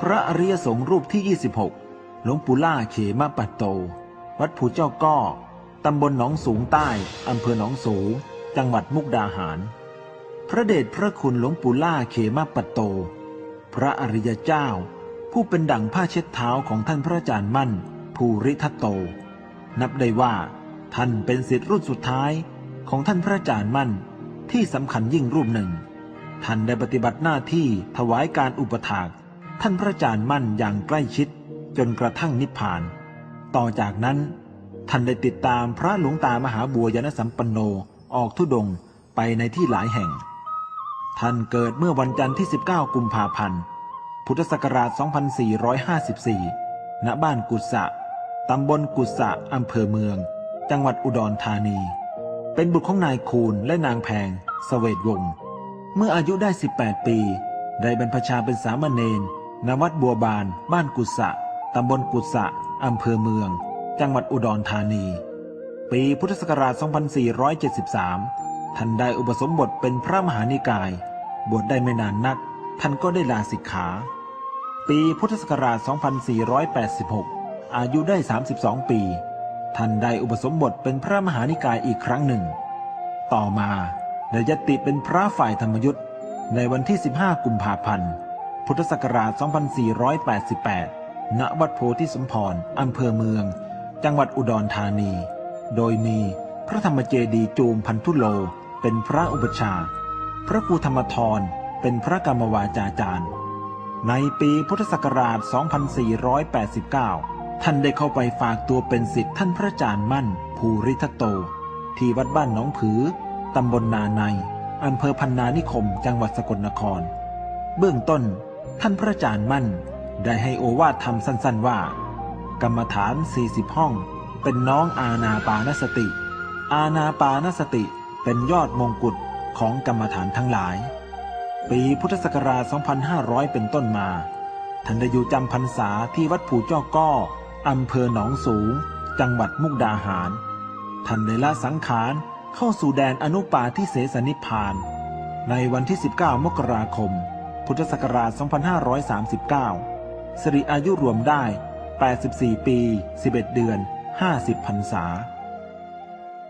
พระอริยสงฆ์รูปที่ 26 หลวงปู่ล่าเขมาปัตโต วัดภูเจ้าก้อ ตำบลหนองสูงใต้ อำเภอหนองสูง จังหวัดมุกดาหาร พระเดชพระคุณหลวงปู่ล่าเขมาปัตโต พระอริยเจ้า ผู้เป็นดั่งผ้าเช็ดเท้าของท่านพระอาจารย์มั่น ภูริทัตโต นับได้ว่า ท่านเป็นศิษย์รุ่นสุดท้ายของท่านพระอาจารย์มั่นที่สำคัญยิ่งรูปหนึ่ง ท่านได้ปฏิบัติหน้าที่ถวายการอุปถาก ท่านพระอาจารย์มั่นอย่างใกล้ชิดจนกระทั่งนิพพาน ต่อจากนั้น ท่านได้ติดตามพระหลวงตามหาบัวยานสัมปันโนออกทุดงไปในที่หลายแห่ง ท่านเกิดเมื่อวันจันทร์ที่ 19 กุมภาพันธ์ พุทธศักราช 2454 ณ บ้านกุศะตำบลกุศะอำเภอเมือง จังหวัดอุดรธานี เป็นบุตรของนายคูณและนางแพงสเสวตวงศ์ เมื่ออายุได้ 18 ปี ได้บรรพชาเป็นสามเณร ณวัดบัวบาน บ้านกุศะตำบลกุศะอำเภอเมือง จังหวัดอุดรธานี ปีพุทธศักราช 2473 ท่านได้อุปสมบทเป็นพระมหานิกาย บวชได้ไม่นานนัก ท่านก็ได้ลาสิกขา ปีพุทธศักราช 2486 อายุได้ 32 ปี ท่านได้อุปสมบทเป็นพระมหานิกายอีกครั้งหนึ่ง ต่อมาได้ยติเป็นพระฝ่ายธรรมยุทธ์ในวันที่ 15 กุมภาพันธ์ พุทธศักราช 2488 ณ วัดโพธิสมพรอำเภอเมือง จังหวัดอุดรธานี โดยมีพระธรรมเจดีย์จูมพันธุโล เป็นพระอุปชา พระครูธรรมทรเป็นพระกรรมวาจาจารย์ ในปีพุทธศักราช 2489 ท่านได้เข้าไปฝากตัวเป็นศิษย์ท่านพระอาจารย์มั่น ภูริทัตโต ที่วัดบ้านหนองผือ ตำบลนาในอำเภอพันนานิคม จังหวัดสกลนคร เบื้องต้น ท่านพระอาจารย์มั่นได้ให้โอวาทธรรมสั้นๆว่า กรรมฐาน 40 ห้อง เป็นน้องอาณาปานสติ อาณาปานสติเป็นยอดมงกุฎของกรรมฐานทั้งหลาย ปีพุทธศักราช 2500 เป็นต้นมา ท่านได้อยู่จำพรรษาที่วัดผูเจ้าก้ออำเภอหนองสูง จังหวัดมุกดาหาร ท่านได้ละสังขารเข้าสู่แดนอนุปาทิเสสนิพพาน ในวันที่ 19 มกราคม พุทธศักราช 2539 สิริอายุรวมได้ 84 ปี 11 เดือน 50พรรษา